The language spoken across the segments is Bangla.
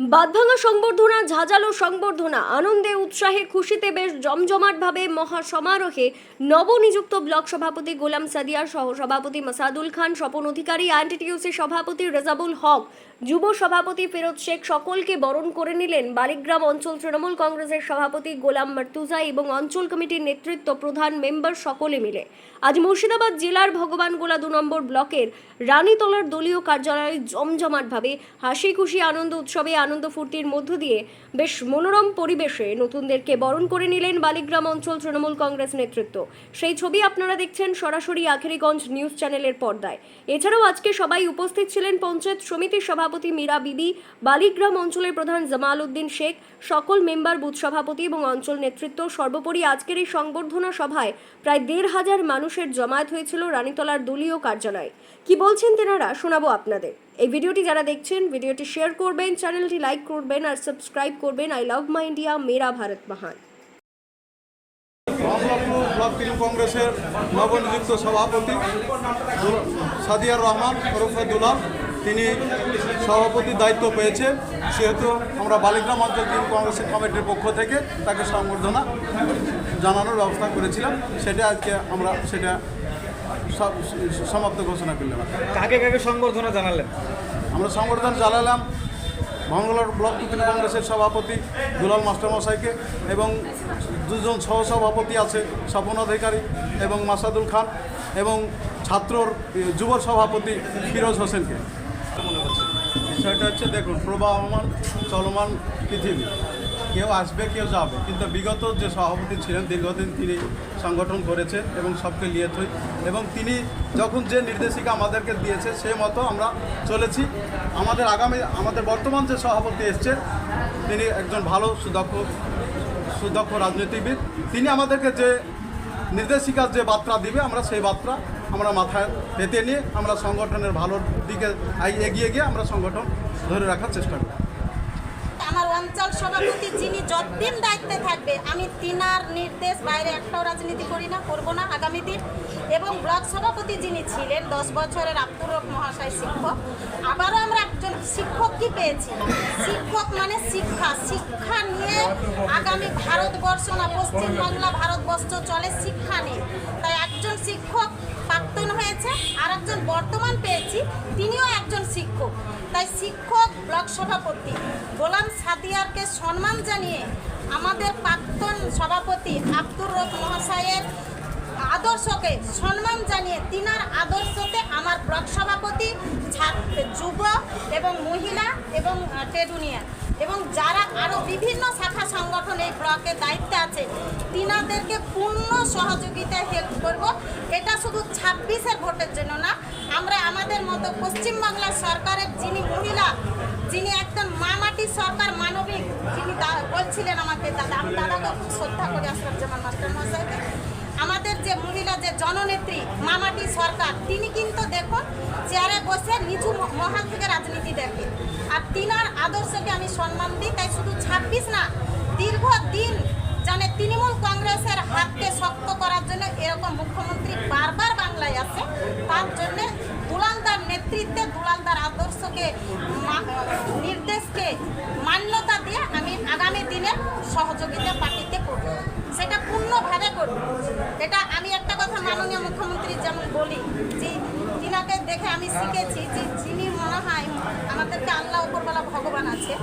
বাদভাঙা সংবর্ধনা, ঝাঁঝালো সংবর্ধনা, আনন্দে, উৎসাহে, খুশিতে বেশ জমজমাটভাবে মহা সমারোহে নবনিযুক্ত ব্লক সভাপতি গোলাম সাদিয়ার সহ সভাপতি মাসাদুল খান, স্বপন অধিকারী আইএনটিটিউসি সভাপতি রেজাবুল হক যুব সভাপতি ফিরোজ শেখ সকলকে বরণ করে নিলেন বালিগ্রাম অঞ্চল তৃণমূল কংগ্রেসের সভাপতি গোলাম মার্তুজা এবং অঞ্চল কমিটির নেতৃত্ব প্রধান মেম্বার সকলে মিলে। আজ মুর্শিদাবাদ জেলার ভগবানগোলা দু নম্বর ব্লকের রানীতলার দলীয় কার্যালয়ে জমজমাটভাবে হাসি খুশি আনন্দ উৎসবে আনন্দ ফুর্তির মধ্য দিয়ে বেশ মনোরম পরিবেশে নতুনদেরকে বরণ করে নিলেন বালিগ্রাম অঞ্চল তৃণমূল কংগ্রেস নেতৃত্ব। সেই ছবি আপনারা দেখছেন সরাসরি আখেরিগঞ্জ নিউজ চ্যানেলের পর্দায়। এছাড়াও আজকে সবাই উপস্থিত ছিলেন পঞ্চায়েত সমিতির সভাপতি মীরা বিবি, বালিগ্রাম অঞ্চলের প্রধান জামাল উদ্দিন শেখ, সকল মেম্বার, বুথ সভাপতি এবং অঞ্চল নেতৃত্ব, সর্বোপরি আজকের এই সংবর্ধনা সভায় প্রায় দেড় হাজার মানুষের জমায়েত হয়েছিল রানীতলার দলীয় কার্যালয়ে। কি বলছেন তেনারা? শোনাবো আপনাদের। এই ভিডিওটি যারা দেখছেন, ভিডিওটি শেয়ার করবেন, চ্যানেলটি লাইক করবেন আর সাবস্ক্রাইব করবেন। আই লাভ মাই ইন্ডিয়া, মেরা ভারত মহান। কংগ্রেসের নবনিযুক্ত সভাপতি সাদিয়ার রহমান ওরফে তিনি সভাপতির দায়িত্ব পেয়েছে সেহেতু আমরা বালিগ্রাম অঞ্চল তৃণমূল কংগ্রেসের কমিটির পক্ষ থেকে তাকে সম্বর্ধনা জানানোর ব্যবস্থা করেছিলাম। সেটা আজকে আমরা সেটা সমাপ্ত ঘোষণা করলাম। কাকে কাকে সংবর্ধনা জানালেন? আমরা সংবর্ধনা জানালাম মঙ্গলার ব্লক তৃণমূল কংগ্রেসের সভাপতি দুলাল মাস্টারমশাইকে এবং দুজন সহসভাপতি আছে স্বপন অধিকারী এবং মাসাদুল খান এবং ছাত্রর যুব সভাপতি ফিরোজ হোসেনকে। বিষয়টা হচ্ছে দেখুন, প্রবাহমান, চলমান পৃথিবী। কেউ আসবে, কেউ যাবে। কিন্তু বিগত যে সভাপতি ছিলেন, দীর্ঘদিন তিনি সংগঠন করেছেন এবং সবকে লিয়ে থই এবং তিনি যখন যে নির্দেশিকা আমাদেরকে দিয়েছে, সে মতো আমরা চলেছি। আমাদের আগামী, আমাদের বর্তমান যে সভাপতি এসছে তিনি একজন ভালো, সুদক্ষ সুদক্ষ রাজনীতিবিদ। তিনি আমাদেরকে যে নির্দেশিকার যে বার্তা দিবে, আমরা সেই বার্তা আমরা মাথায় পেতে নিয়ে আমরা সংগঠনের ভালোর দিকে এগিয়ে গিয়ে আমরা সংগঠন ধরে রাখার চেষ্টা করি আমার অঞ্চল সভাপতি যিনি যতদিন দায়িত্বে থাকবে, আমি তিনার নির্দেশ বাইরে একটাও রাজনীতি করি না, করব না আগামী দিন। এবং ব্লক সভাপতি যিনি ছিলেন, দশ বছরের আব্দুর মহাশয় শিক্ষক, আবারও আমরা একজন শিক্ষক কি পেয়েছি? শিক্ষক মানে শিক্ষা। শিক্ষা নিয়ে আগামী ভারতবর্ষ না, পশ্চিমবাংলা ভারতবর্ষ চলে শিক্ষা নিয়ে। তাই শিক্ষক প্রাক্তন হয়েছে আর একজন বর্তমান পেয়েছি, তিনিও একজন শিক্ষক। তাই শিক্ষক ব্লক সভাপতি। গোলাম সাদিয়ারকে সম্মান জানিয়ে আমাদের প্রাক্তন সভাপতি আব্দুর রব মহাশয়ের আদর্শকে সম্মান জানিয়ে তিনার আদর্শতে আমার ব্লক সভাপতি যুব এবং মহিলা এবং ট্রেড ইউনিয়ন এবং যারা আরও বিভিন্ন শাখা সংগঠন এই ব্লকের দায়িত্বে আছে, তিনাদেরকে পূর্ণ সহযোগিতায় হেল্প করব। এটা শুধু ছাব্বিশের ভোটের জন্য না, আমরা আমাদের মতো পশ্চিমবাংলার সরকারের যিনি মহিলা, যিনি একজন মামাটি সরকার মানবিক, যিনি বলছিলেন আমাকে, দাদা আমি দাদাকে শ্রদ্ধা করি আশরাফ জামান মাস্টার মহাশয়কে। আমাদের যে মহিলা, যে জননেত্রী মামাটি সরকার, তিনি কিন্তু দেখুন, চেয়ারে বসে নিচু ম- মহল থেকে রাজনীতি দেখে আর তিনার আদর্শকে আমি সম্মান দিই, তাই শুধু ছাব্বিশ না, দীর্ঘদিন জানে তৃণমূল কংগ্রেসের হাতকে শক্ত করার জন্য এরকম মুখ্যমন্ত্রী বারবার বাংলায় আসে, তার জন্য দুলালদার নেতৃত্বে দুলালদার আদর্শকে নির্দেশকে মান্যতা দিয়ে আমি আগামী দিনে সহযোগিতা পার্টিতে করব। সেটা পূর্ণভাবে করব এটা আমি একটা কথা মাননীয় মুখ্যমন্ত্রী যেমন বলি, যে তিনাকে দেখে আমি শিখেছি যে যিনি মনে হয় আমাদেরকে আল্লাহ উপরবেলা ভগবান আছে,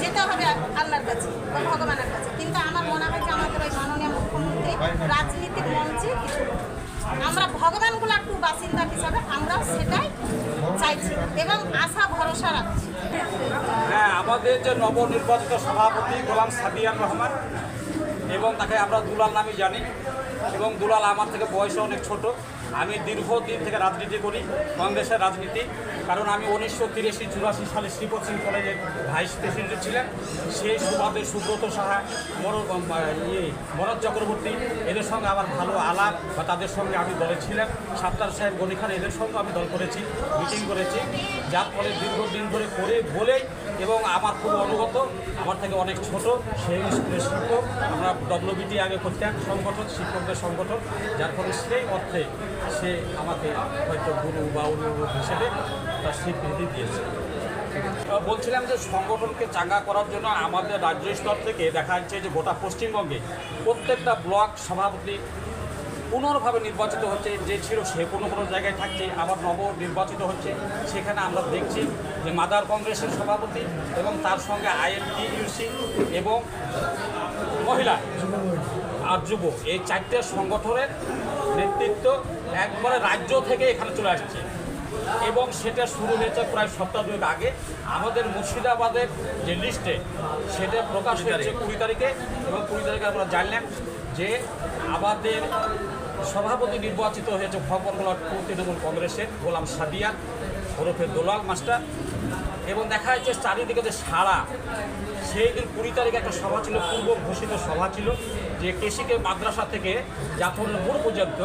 যেতে হবে আল্লাহর কাছে বা ভগবানের কাছে। কিন্তু আমার মনে হয় যে আমাদের ওই মাননীয় মুখ্যমন্ত্রী রাজনীতির মঞ্চে কিছু আমরা ভগবানগুলো একটু বাসিন্দা হিসাবে আমরা সেটাই চাইছি এবং আশা, ভরসা রাখছি। হ্যাঁ আমাদের যে নবনির্বাচিত সভাপতি গোলাম সাদিয়ার রহমান এবং তাকে আমরা দুলাল নামে জানি এবং দুলাল আমার থেকে বয়স অনেক ছোট। আমি দীর্ঘদিন থেকে রাজনীতি করি, কংগ্রেসের রাজনীতি। কারণ আমি উনিশশো তিরাশি চুরাশি সালে শ্রীপদ সিং কলেজের ভাইস প্রেসিডেন্ট ছিলেন। সেই সুবাদে সুব্রত সাহা, মর ইয়ে মনোজ চক্রবর্তী, এদের সঙ্গে আমার ভালো আলাপ বা তাদের সঙ্গে আমি দলে ছিলাম। সাত্তার সাহেব গনি খান, এদের সঙ্গে আমি দল করেছি, মিটিং করেছি। যার ফলে দীর্ঘদিন ধরে করে বলেই এবং আমার খুব অনুগত, আমার থেকে অনেক ছোট, সেই স্কুলের শিক্ষক। আমরা ডব্লিউবিটি আগে করতাম, সংগঠন, শিক্ষকদের সংগঠন। যার ফলে সেই অর্থে সে আমাকে হয়তো গুরু বা অনুরোধ হিসেবে তার স্বীকৃতি দিয়েছে। বলছিলাম যে সংগঠনকে চাঙ্গা করার জন্য আমাদের রাজ্য স্তর থেকে দেখা যাচ্ছে যে গোটা পশ্চিমবঙ্গে প্রত্যেকটা ব্লক সভাপতি পুনর্ভাবে নির্বাচিত হচ্ছে, যে ছিল সে কোনো কোনো জায়গায় থাকছে, আবার নব নির্বাচিত হচ্ছে। সেখানে আমরা দেখছি যে মাদার কংগ্রেসের সভাপতি এবং তার সঙ্গে আইএনটিইউসি এবং মহিলা আর যুব। এই চারটে সংগঠনের নেতৃত্ব একবারে রাজ্য থেকে এখানে চলে আসছে। এবং সেটা শুরু হয়েছে প্রায় সপ্তাহ দুয়েক আগে। আমাদের মুর্শিদাবাদের যে লিস্টে সেটা প্রকাশ হয়েছে কুড়ি তারিখে। এবং কুড়ি তারিখে আমরা জানলাম যে আমাদের সভাপতি নির্বাচিত হয়েছে টু তৃণমূল কংগ্রেসের গোলাম সাদিয়া ওরফে দোলাল মাস্টার। এবং দেখা যাচ্ছে চারিদিকে যে সারা সেই দিন কুড়ি তারিখে একটা সভা ছিল পূর্ব ঘোষিত সভা ছিল। যে কেশিকে মাদ্রাসা থেকে জাফরের মোড় পর্যন্ত,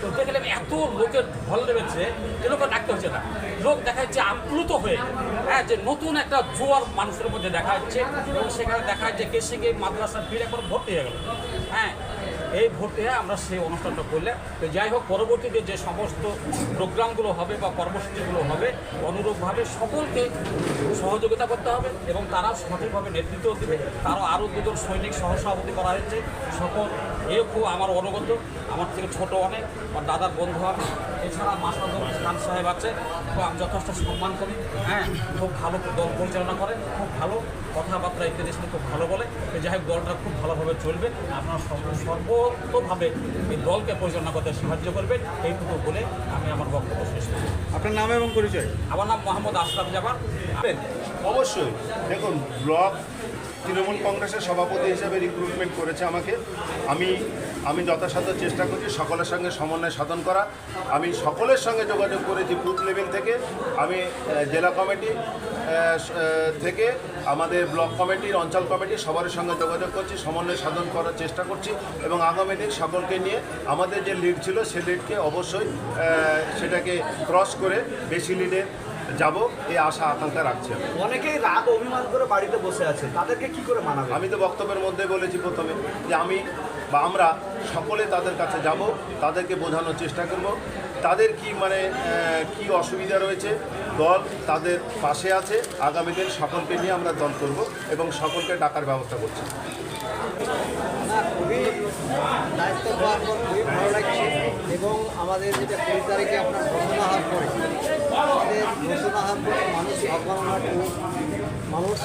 তো দেখলাম এত লোকের ঢল নেমেছে যে লোকে ডাকতে হচ্ছে না। লোক দেখা যাচ্ছে আপ্লুত হয়ে হ্যাঁ যে নতুন একটা জোয়ার মানুষের মধ্যে দেখা যাচ্ছে এবং সেখানে দেখা যাচ্ছে কেশিকে মাদ্রাসার ভিড় এখন ভর্তি হয়ে গেল। হ্যাঁ এই ভোটে আমরা সেই অনুষ্ঠানটা করলে তো যাই হোক, পরবর্তীতে যে সমস্ত প্রোগ্রামগুলো হবে বা কর্মসূচিগুলো হবে, অনুরূপভাবে সকলকে সহযোগিতা করতে হবে এবং তারা সঠিকভাবে নেতৃত্ব দেবে। তারও আরও দুজন সৈনিক সহসভাপতি করা হয়েছে। সকল এ খুব আমার অনুগত, আমার থেকে ছোট অনেক আর দাদার বন্ধু আমি এছাড়া মাসাদুল খান সাহেব আছে। আমি যথেষ্ট সম্মান করি। হ্যাঁ খুব ভালো দল পরিচালনা করে, খুব ভালো কথাবার্তা ইত্যাদি খুব ভালো বলে। যাই হোক, দলটা খুব ভালোভাবে চলবে। আপনারা সর্ব- সর্বতভাবে এই দলকে পরিচালনা করতে সাহায্য করবেন এইটুকু বলে আমি আমার বক্তব্য শেষ করি আপনার নাম এবং পরিচয়? আমার নাম মোহাম্মদ আশরাফ জামান। অবশ্যই। দেখুন ব্লক তৃণমূল কংগ্রেসের সভাপতি হিসাবে রিক্রুটমেন্ট করেছে আমাকে। আমি আমি যথাসাধ্য চেষ্টা করছি সকলের সঙ্গে সমন্বয় সাধন করা। আমি সকলের সঙ্গে যোগাযোগ করেছি বুথ লেভেল থেকে। আমি জেলা কমিটি থেকে আমাদের ব্লক কমিটির অঞ্চল কমিটি সবার সঙ্গে যোগাযোগ করছি সমন্বয় সাধন করার চেষ্টা করছি এবং আগামী দিন সকলকে নিয়ে আমাদের যে লিড ছিল সে লিডকে অবশ্যই সেটাকে ক্রস করে বেশি লিডে যাব এই আশা আকাঙ্ক্ষা রাখছি। অনেকেই রাগ অভিমান করে বাড়িতে বসে আছে। তাদেরকে কি করে মানাবে? আমি তো বক্তব্যের মধ্যে বলেছি প্রথমে যে আমি বা আমরা সকলে তাদের কাছে যাব, তাদেরকে বোঝানোর চেষ্টা করব। তাদের কি মানে কি অসুবিধা রয়েছে? দল তাদের পাশে আছে। আগামী দিন সকলকে নিয়ে আমরা দল করব এবং সকলকে ডাকার ব্যবস্থা করছি। খুবই দায়িত্ব পাওয়ার পর খুবই ভালো লাগছে এবং আমাদের যেটা কুড়ি তারিখে আপনার ঘোষণা হওয়ার পরে আমাদের ঘোষণা হওয়ার পরে মানুষ অবমাননা মানুষ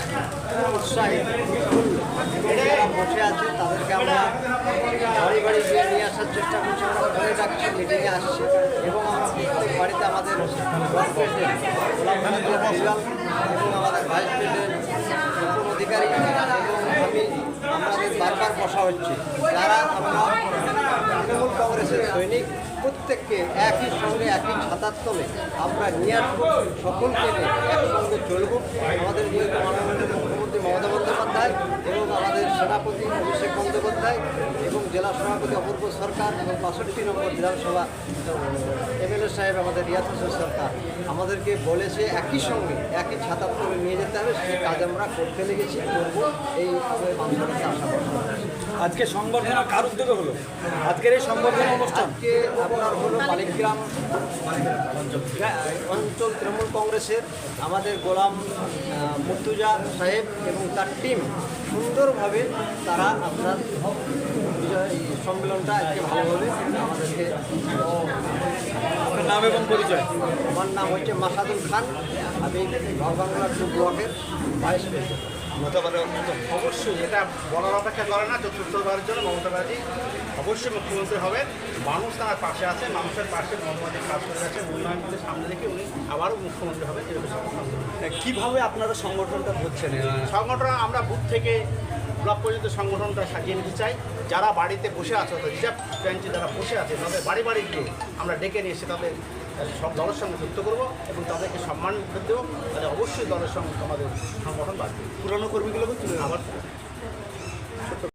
উৎসাহী উৎফুল্ল এবং যারা বসে আছে তাদেরকে আমরা বাড়ি বাড়ি গিয়ে নিয়ে আসার চেষ্টা করছি, আমরা ঘরে ডাকছি মিটিংয়ে আসছি। এবং আমরা প্রত্যেক বাড়িতে আমাদের প্রেসিডেন্ট এবং আমাদের ভাইস প্রেসিডেন্ট অধিকারী, এবং আমি, আমাদের বারবার বসা হচ্ছে। যারা আমরা তৃণমূল কংগ্রেসের সৈনিক, প্রত্যেককে একই সঙ্গে, একই ছাতার তলে আমরা নিয়ে আসব। সকলকে নিয়ে একসঙ্গে চলব। আমাদের মাননীয় মুখ্যমন্ত্রী মমতা বন্দ্যোপাধ্যায় এবং আমাদের সেনাপতি অভিষেক বন্দ্যোপাধ্যায় এবং জেলা সভাপতি অপূর্ব সরকার এবং বাষট্টি নম্বর বিধানসভা এমএলএ সাহেব আমাদের রিয়াদ হোসেন সরকার। আমাদেরকে বলেছে একই সঙ্গে একই ছাতার তলে নিয়ে যেতে হবে সেই কাজ আমরা করতে লেগেছি করব এই মানুষের কাছে আশা করছি আজকে সংবর্ধনা কার উদ্যোগে হলো? আজকের এই সংবর্ধনা অনুষ্ঠান? আপনার হলো মালিকগ্রাম অঞ্চল তৃণমূল কংগ্রেসের আমাদের গোলাম মুর্তুজা সাহেব এবং তার টিম সুন্দরভাবে তারা আপনার সম্মেলনটা আজকে ভালোভাবে আমাদেরকে নাম এবং পরিচয়? আমার নাম হচ্ছে মাসাদুল খান। আমি টু ব্লকের ভাইস প্রেসিডেন্ট অবশ্যই এটা বলার অপেক্ষা করে না চতুর্থবারের জন্য মমতা ব্যানার্জি অবশ্যই মুখ্যমন্ত্রী হবে মানুষ তার পাশে আছে মানুষের পাশে মমতাজি কাজ করে গেছে উন্নয়নকে সামনে রেখে উনি আবারও মুখ্যমন্ত্রী হবে এরকম সব কীভাবে আপনারা সংগঠনটা ধরছেন? সংগঠন আমরা বুথ থেকে ব্লক পর্যন্ত সংগঠনটা সাজিয়ে নিতে চাই। যারা বাড়িতে বসে আছে অর্থাৎ রিজার্ভ বেঞ্চে যারা বসে আছে তাদের বাড়ি বাড়ি গিয়ে আমরা ডেকে নিয়ে এসে তাদের সব দলের সঙ্গে যুক্ত করব এবং তাদেরকে সম্মান দেবো। তাহলে অবশ্যই দলের সঙ্গে আমাদের সংগঠন বাড়বে। পুরনো কর্মীগুলোকে তুলে আবার